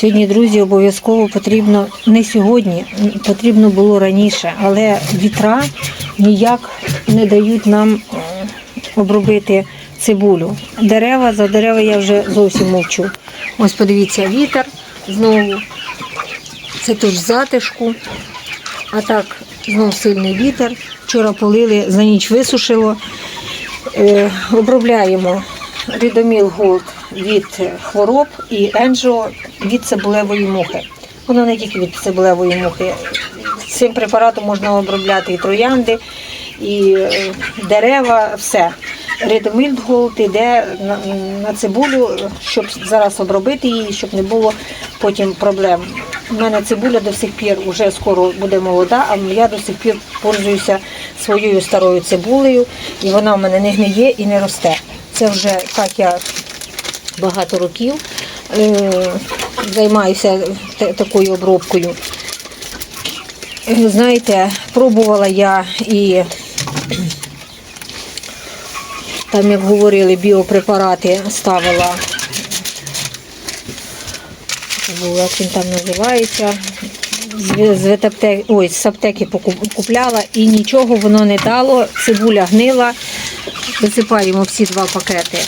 Сьогодні, друзі, обов'язково потрібно не сьогодні, потрібно було раніше, але вітра ніяк не дають нам обробити цибулю. Дерева за дерева я вже зовсім мовчу. Ось подивіться, вітер знову. Це в затишку. А так, знов сильний вітер. Вчора полили, за ніч висушило. Е, обробляємо Рідоміл Голд від хвороб і Енджо від цибулевої мухи. Воно не тільки від цибулевої мухи. Цим препаратом можна обробляти і троянди, і е, дерева, все. Рідоміл Голд йде на цибулю, щоб зараз обробити її, щоб не було потім проблем. У мене цибуля до сих пір вже скоро буде молода, а я до сих пір пользуюся своєю старою цибулею, і вона в мене не гниє і не росте. Це вже так я багато років е, займаюся такою обробкою. Знаєте, пробувала я і там, як говорили, біопрепарати ставила. Як він там називається. З, з, ой, з аптеки купляла і нічого воно не дало. Цибуля гнила. Висипаємо всі два пакети.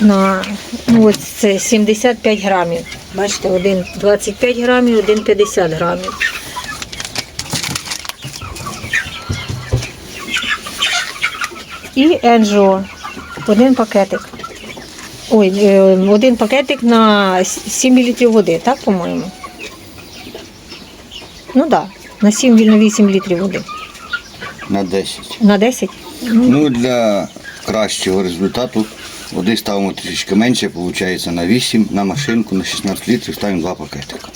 На, ну, ось це 75 грамів. Бачите, один 25 грамів, один 50 грамів. І Енжо. Один пакетик. Ой, е, один пакетик на 7 літрів води, так, по-моєму? Ну так, да, на 7 на 8 літрів води. на 10. На 10? Ну, для кращого результату води ставимо трішки менше, виходить на 8, на машинку, на 16 літрів ставимо 2 пакетика.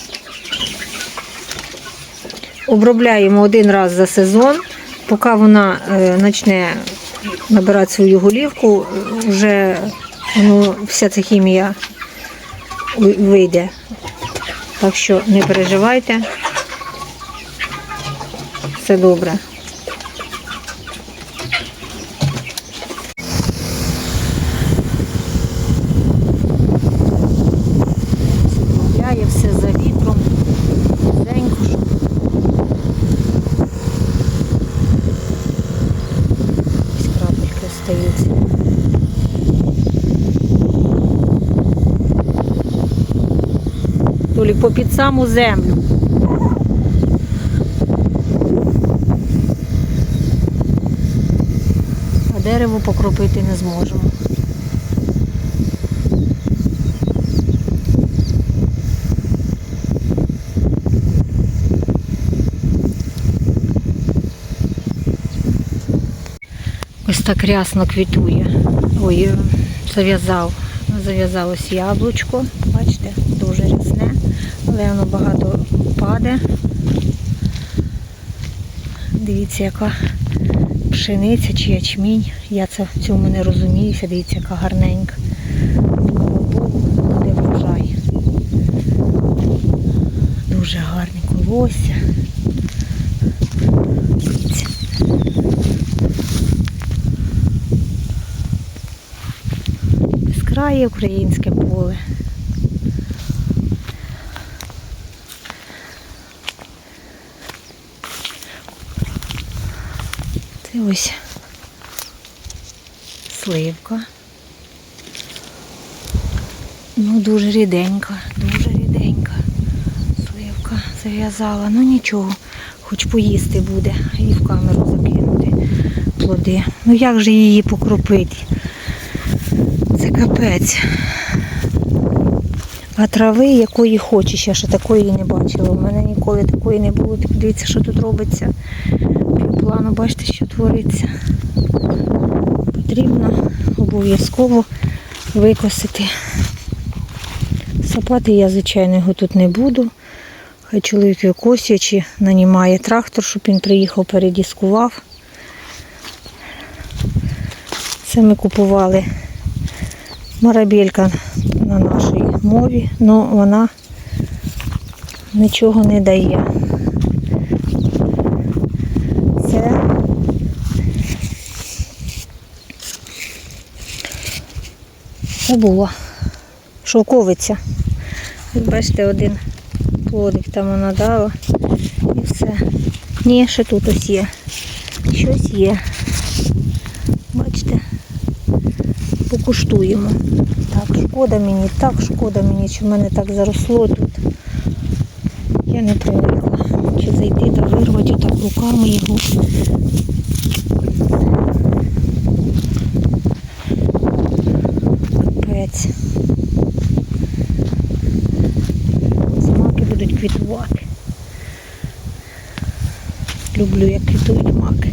Обробляємо один раз за сезон, поки вона е, почне набирати свою голівку, е, вже ну, вся ця хімія вийде. Так що не переживайте. Все добре. Гуляє все за вітром. Тихенько, щоб Ось крапельки остаються. Толік попід саму землю. А дерево покропити не зможемо. Ось так рясно квітує. Ой, зав'язав. Зав'язалось яблучко. Бачите, дуже рясне, але воно багато паде. Дивіться, яка пшениця чи ячмінь. Я це в цьому не розуміюся. Дивіться, яка гарненька. Дуже гарне колосся. Дивіться. Безкрає українське поле. Це ось сливка. Ну, дуже ріденька, дуже ріденька. Сливка зав'язала. Ну нічого, хоч поїсти буде і в камеру закинути плоди. Ну як же її покропити? Це капець. А трави якої хочеш, я ще такої не бачила. У мене ніколи такої не було. Ти подивіться, що тут робиться. Плану, бачите, що твориться. Потрібно обов'язково викосити. Сапати я, звичайно, його тут не буду. Хай чоловік викосює чи нанімає трактор, щоб він приїхав, передіскував. Це ми купували марабелька на нашій мові, але вона нічого не дає. Це забула. Шовковиця. Бачите, один плодик там вона дала. І все. Ні, ще тут ось є. Щось є. Бачите? Покуштуємо. Так, шкода мені, так шкода мені, що в мене так заросло тут. Я не привикла. Чи зайти та вирвати отак руками його. Капець. Будуть квітувати. Люблю, як квітують маки.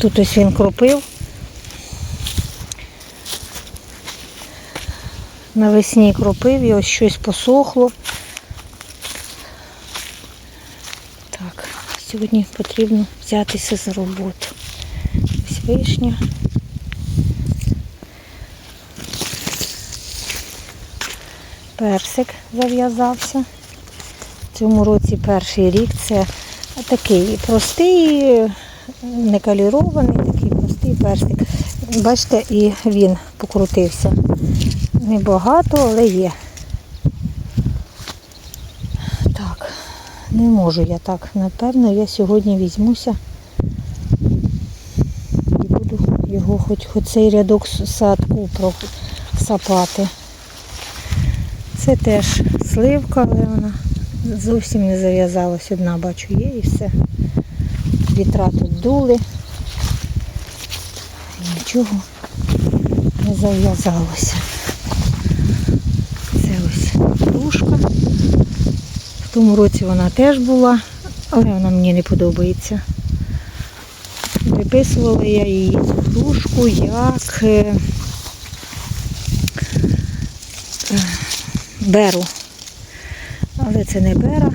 Тут ось він кропив. Навесні кропив і ось щось посохло. Так, сьогодні потрібно взятися за роботу. Ось вишня. Персик зав'язався. В цьому році перший рік це такий простий, не калірований, такий простий персик. Бачите, і він покрутився. Небагато, але є. Так, не можу я так. Напевно, я сьогодні візьмуся і буду його хоч, хоч цей рядок садку просапати. Це теж сливка, але вона зовсім не зав'язалась. Одна бачу є і все. Вітра тут дули. І нічого не зав'язалося. Це ось грушка. В тому році вона теж була, але вона мені не подобається. Виписувала я її цю грушку як е, е, беру. Але це не бера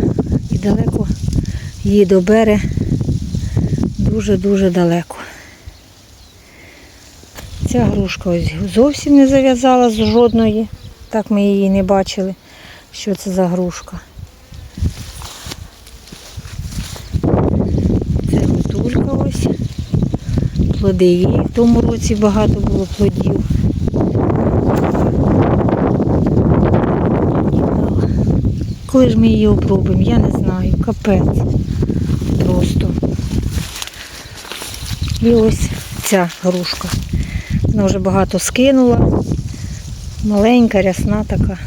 і далеко її до бери дуже-дуже далеко. Ця грушка ось зовсім не зав'язала з жодної. Так ми її не бачили, що це за грушка. Це гутулька ось. Плоди її. В тому році багато було плодів. Коли ж ми її обробимо, я не знаю. Капець. І ось ця грушка. Вона вже багато скинула. Маленька, рясна така.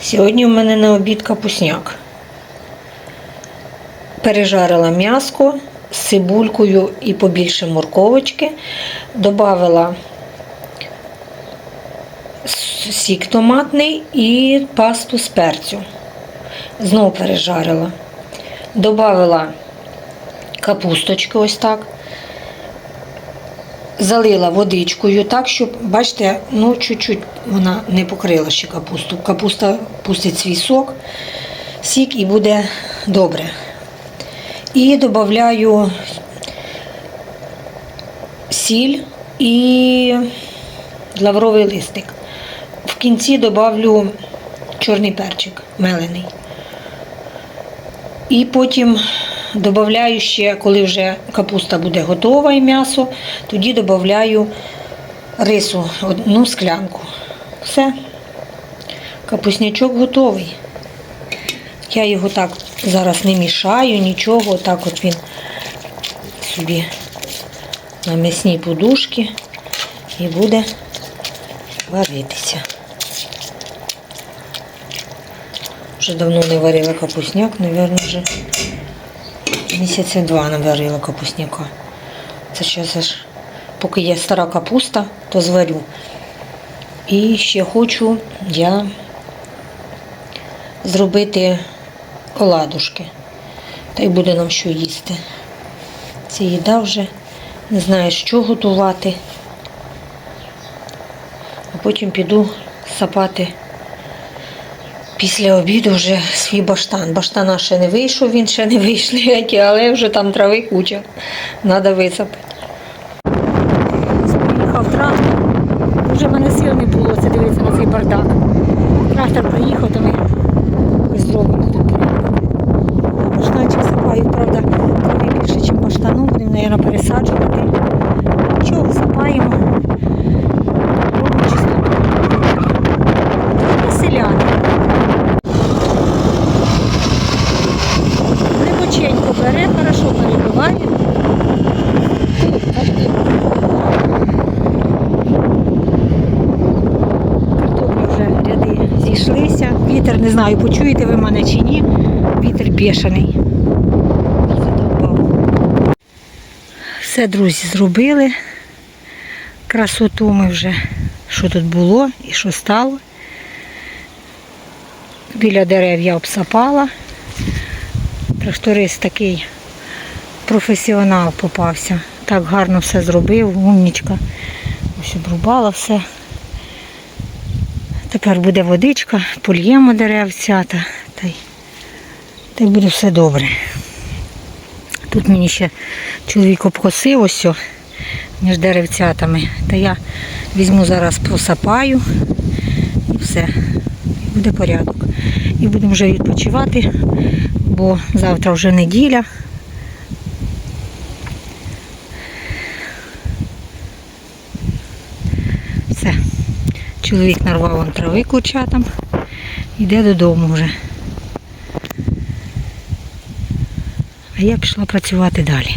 Сьогодні в мене на обід капусняк. Пережарила м'яско з цибулькою і побільше морковочки. Добавила сік томатний і пасту з перцю. Знову пережарила. Добавила капусточки ось так. Залила водичкою так, щоб, бачите, ну чуть-чуть вона не покрила ще капусту. Капуста пустить свій сок, сік і буде добре. І додаю сіль і лавровий листик. В кінці додавлю чорний перчик мелений. І потім додаю ще, коли вже капуста буде готова і м'ясо, тоді додаю рису, одну склянку. Все. Капуснячок готовий. Я його так зараз не мішаю, нічого. Так от він собі на м'ясній подушці і буде варитися. Вже давно не варила капусняк, мабуть, вже місяця два не варила капусняка. Це зараз аж, поки є стара капуста, то зварю. І ще хочу я зробити оладушки. Та й буде нам що їсти. Це їда вже не знаю, що готувати. А потім піду сапати після обіду вже свій баштан. Баштана ще не вийшов, він ще не вийшли, але вже там трави куча. Треба висапати. Приїхав трактор. Вже мене сил не було це дивитися на цей бардак. Трактор приїхав, то ми зробимо. А Баштанчик сапають, правда, трави більше, ніж баштану. Будемо, мабуть, пересаджувати. Нічого, сапаємо. вітер. Не знаю, почуєте ви мене чи ні. Вітер. Задовбав. Все, друзі, зробили. Красоту ми вже, що тут було і що стало. Біля дерев я обсапала. Тракторист такий професіонал попався. Так гарно все зробив, умнічка. Ось обрубала все. Тепер буде водичка, польємо деревця та, та, й, та й буде все добре. Тут мені ще чоловік обкосив ось між деревцятами. Та я візьму зараз просапаю і все. І буде порядок. І будемо вже відпочивати, бо завтра вже неділя. Все. Чоловік нарвав вон трави курчатам. Йде додому вже. А я пішла працювати далі.